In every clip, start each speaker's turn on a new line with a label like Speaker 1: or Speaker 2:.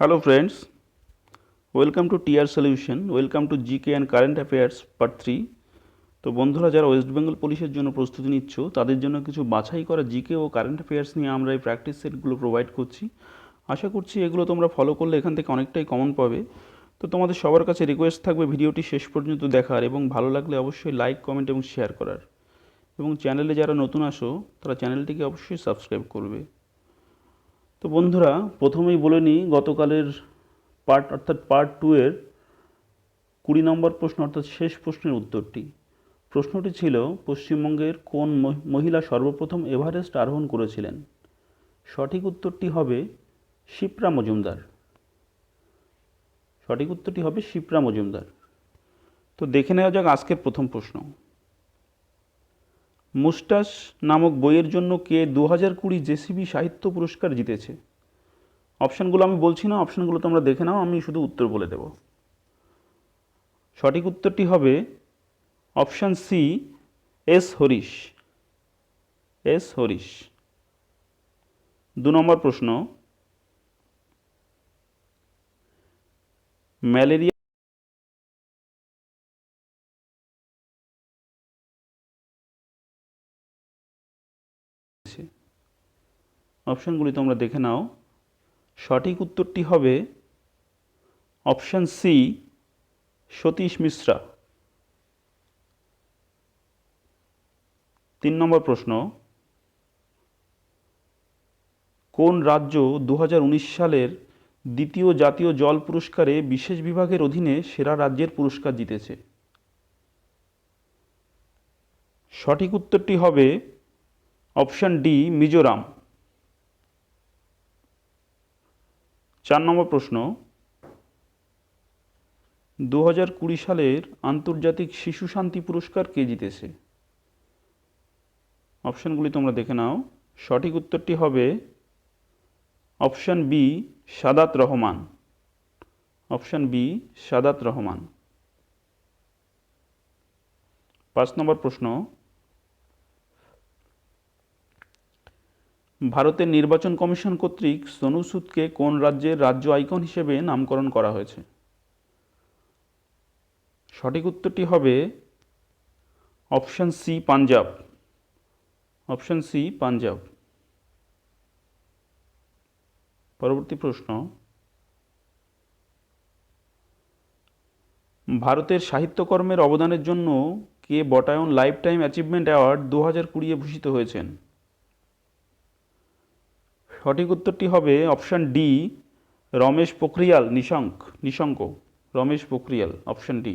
Speaker 1: Hello friends, welcome to TR Solution, welcome to GK and Current Affairs Part 3. তো বন্ধুরা যারা West Bengal পুলিশের জন্য প্রস্তুতি নিচ্ছ তাদের জন্য কিছু বাছাই করা জিকে ও কারেন্ট অ্যাফেয়ার্স নিয়ে আমরা এই প্র্যাকটিস সেটগুলো প্রোভাইড করছি। আশা করছি এগুলো তোমরা ফলো করলে এখান থেকে অনেকটাই কমন পাবে। তো তোমাদের সবার কাছে রিকোয়েস্ট থাকবে ভিডিওটি শেষ পর্যন্ত দেখার এবং ভালো লাগলে অবশ্যই লাইক কমেন্ট এবং শেয়ার করার। এবং চ্যানেলে যারা নতুন আসো তারা চ্যানেলটিকে অবশ্যই সাবস্ক্রাইব করবে। তো বন্ধুরা, প্রথমেই বলে নিই, গতকালের পার্ট অর্থাৎ পার্ট টু এর কুড়ি নম্বর প্রশ্ন, অর্থাৎ শেষ প্রশ্নের উত্তরটি। প্রশ্নটি ছিল, পশ্চিমবঙ্গের কোন মহিলা সর্বপ্রথম এভারেস্ট আরোহণ করেছিলেন? সঠিক উত্তরটি হবে শিপ্রা মজুমদার। সঠিক উত্তরটি হবে শিপ্রা মজুমদার। তো দেখে নেওয়া যাক আজকের প্রথম প্রশ্ন। মুস্টাস নামক বইয়ের জন্য কে দু হাজার কুড়ি জেসিবি সাহিত্য পুরস্কার জিতেছে? অপশানগুলো আমি বলছি না, অপশানগুলো তোমরা দেখে নাও, আমি শুধু উত্তর বলে দেব। সঠিক উত্তরটি হবে option C, S Harish. S Harish. দু নম্বর প্রশ্ন। ম্যালেরিয়া অপশানগুলি তোমরা দেখে নাও। সঠিক উত্তরটি হবে অপশান সি সতীশ মিশ্রা। তিন নম্বর প্রশ্ন, কোন রাজ্য দু হাজার উনিশ সালের দ্বিতীয় জাতীয় জল পুরস্কারে বিশেষ বিভাগের অধীনে সেরা রাজ্যের পুরস্কার জিতেছে? সঠিক উত্তরটি হবে অপশান ডি মিজোরাম। চার নম্বর প্রশ্ন দু হাজার কুড়ি সালের আন্তর্জাতিক শিশু শান্তি পুরস্কার কে জিতেছে? অপশানগুলি তোমরা দেখে নাও। সঠিক উত্তরটি হবে option B, Sadat Rahman. Option B, Sadat Rahman. পাঁচ নম্বর প্রশ্ন ভারতের নির্বাচন কমিশন কর্তৃক সোনু সুদকে কোন রাজ্যের রাজ্য আইকন হিসেবে নামকরণ করা হয়েছে? সঠিক উত্তরটি হবে option C, Punjab. Option C, Punjab. পরবর্তী প্রশ্ন। ভারতের সাহিত্যকর্মের অবদানের জন্য কে বটায়ন লাইফ টাইম অ্যাচিভমেন্ট অ্যাওয়ার্ড দু হাজার কুড়িয়ে ভূষিত হয়েছেন? সঠিক উত্তরটি হবে option D, Ramesh Pokhriyal, Nishank Nishank, Ramesh Pokhriyal, option D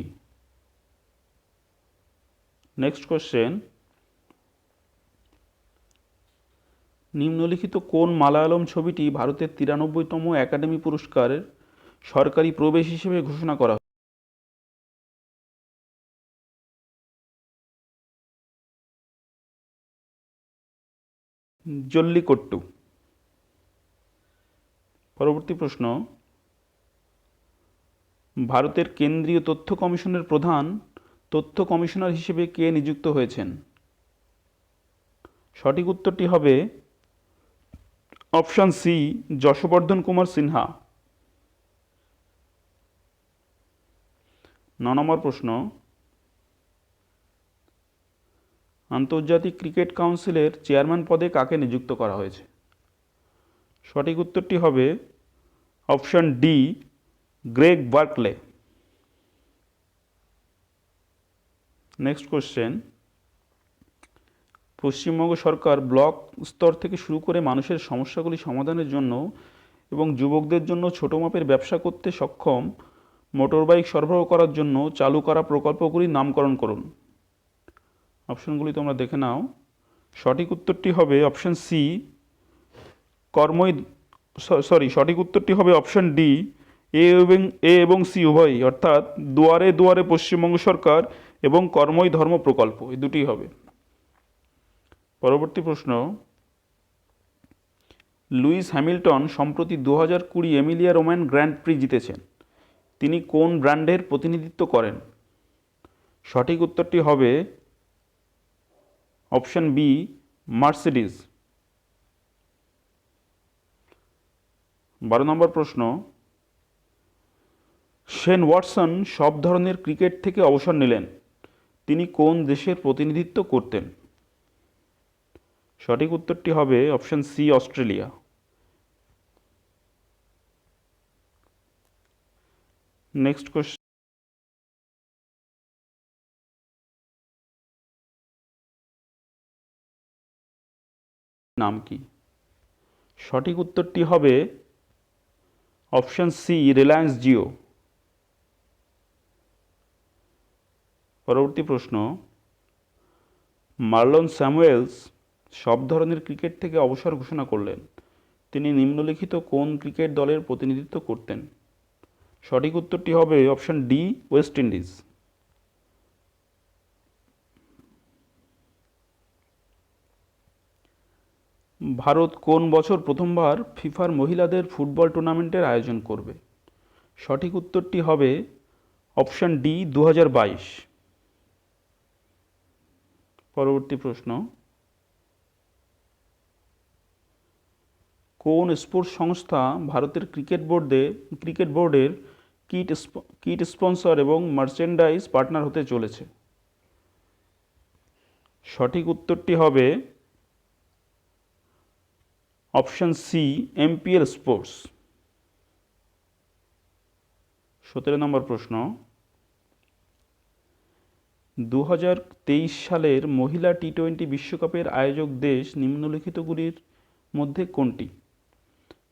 Speaker 1: next question নিম্নলিখিত কোন মালায়ালম ছবিটি ভারতের তিরানব্বইতম একাডেমি পুরস্কারের সরকারি প্রবেশ হিসেবে ঘোষণা করা? জল্লিকট্টু পরবর্তী প্রশ্ন, ভারতের কেন্দ্রীয় তথ্য কমিশনের প্রধান তথ্য কমিশনার হিসেবে কে নিযুক্ত হয়েছেন? সঠিক উত্তরটি হবে অপশান সি, যশবর্ধন কুমার সিনহা। ন নম্বর প্রশ্ন, আন্তর্জাতিক ক্রিকেট কাউন্সিলের চেয়ারম্যান পদে কাকে নিযুক্ত করা হয়েছে? সঠিক উত্তরটি হবে option D, Greg Barclay. Next question. Paschimbanga সরকার ব্লক স্তর থেকে শুরু করে মানুষের সমস্যাগুলি সমাধানের জন্য এবং যুবকদের জন্য ছোট মাপের ব্যবসা করতে সক্ষম মোটরবাইক সরবরাহ করার জন্য চালু করা প্রকল্পগুলির নামকরণ করুন। অপশনগুলি তোমরা দেখে নাও। সঠিক উত্তরটি হবে অপশন সি কর্মই সরি সঠিক উত্তরটি হবে অপশন ডি এ এবং এ এবং সি উভয়ই, অর্থাৎ দুয়ারে দুয়ারে পশ্চিমবঙ্গ সরকার এবং কর্মই ধর্ম প্রকল্প, এই দুটি হবে। পরবর্তী প্রশ্ন, লুইস হ্যামিল্টন সম্প্রতি দু হাজার কুড়ি এমিলিয়া রোম্যান গ্র্যান্ড প্রি জিতেছেন। তিনি কোন ব্র্যান্ডের প্রতিনিধিত্ব করেন? সঠিক উত্তরটি হবে অপশন বি মার্সিডিজ। বারো নম্বর প্রশ্ন, শেন ওয়াটসন সব ধরনের ক্রিকেট থেকে অবসর নিলেন। তিনি কোন দেশের প্রতিনিধিত্ব করতেন? সঠিক উত্তরটি হবে option C, Australia. Next question. নাম কি? সঠিক উত্তরটি হবে অপশন সি রিলায়েন্স জিও পরবর্তী প্রশ্ন, মার্লন স্যামুয়েলস সব ধরনের ক্রিকেট থেকে অবসর ঘোষণা করলেন। তিনি নিম্নলিখিত কোন ক্রিকেট দলের প্রতিনিধিত্ব করতেন? সঠিক উত্তরটি হবে option D, West Indies. Bharat কোন বছর প্রথমবার ফিফার মহিলাদের ফুটবল টুর্নামেন্টের আয়োজন করবে? সঠিক উত্তরটি হবে অপশন ডি দু হাজার বাইশ। পরবর্তী প্রশ্ন। কোন স্পোর্টস সংস্থা ভারতের ক্রিকেট বোর্ডে, ক্রিকেট বোর্ডের কিট কিট স্পন্সর এবং মার্চেন্ডাইজ পার্টনার হতে চলেছে? সঠিক উত্তরটি হবে অপশন সি এমপিএল স্পোর্টস সতেরো নম্বর প্রশ্ন। দু হাজার তেইশ সালের মহিলা টি টোয়েন্টি বিশ্বকাপের আয়োজক দেশ নিম্নলিখিতগুলির মধ্যে কোনটি?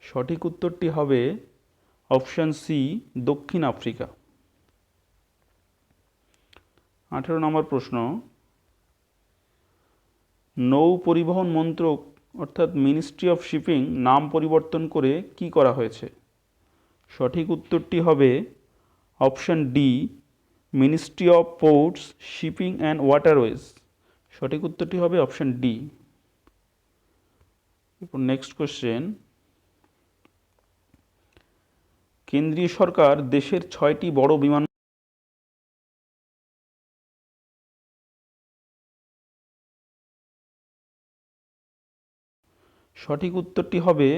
Speaker 1: সঠিক উত্তরটি হবে অপশান সি দক্ষিণ আফ্রিকা। আঠেরো নম্বর প্রশ্ন। নৌ পরিবহন মন্ত্রক অর্থাৎ মিনিস্ট্রি অফ শিপিং নাম পরিবর্তন করে কি করা হয়েছে? সঠিক উত্তরটি হবে option D ministry of ports shipping and waterways সঠিক উত্তরটি হবে অপশন ডি এরপর নেক্সট কোশ্চেন কেন্দ্রীয় সরকার দেশের ছয়টি বড় বিমান সঠিক উত্তরটি হবে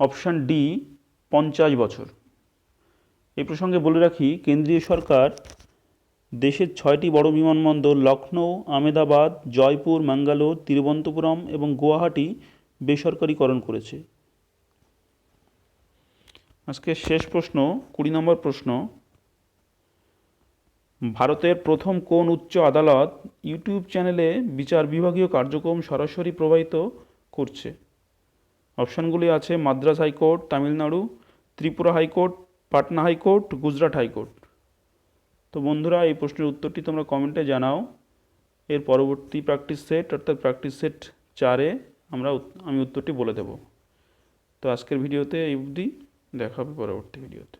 Speaker 1: অপশান ডি, পঞ্চাশ বছর। এই প্রসঙ্গে বলে রাখি, কেন্দ্রীয় সরকার দেশের ছয়টি বড় বিমানবন্দর লখনৌ আমেদাবাদ জয়পুর, ম্যাঙ্গালোর, তিরুবনন্তপুরম এবং গুয়াহাটি বেসরকারীকরণ করেছে। আজকে শেষ প্রশ্ন, কুড়ি নম্বর প্রশ্ন। ভারতের প্রথম কোন উচ্চ আদালত ইউটিউব চ্যানেলে বিচার বিভাগীয় কার্যক্রম সরাসরি প্রবাহিত করছে। অপশানগুলি আছে Madras high court, Tamil Nadu, Tripura high court, Patna high court, Gujarat high court. তো বন্ধুরা, এই প্রশ্নের উত্তরটি তোমরা কমেন্টে জানাও। এর পরবর্তী প্র্যাকটিস সেট অর্থাৎ প্র্যাকটিস সেট চারে আমরা আমি উত্তরটি বলে দেব। তো আজকের ভিডিওতে এই অবধি। দেখা হবে পরবর্তী ভিডিওতে।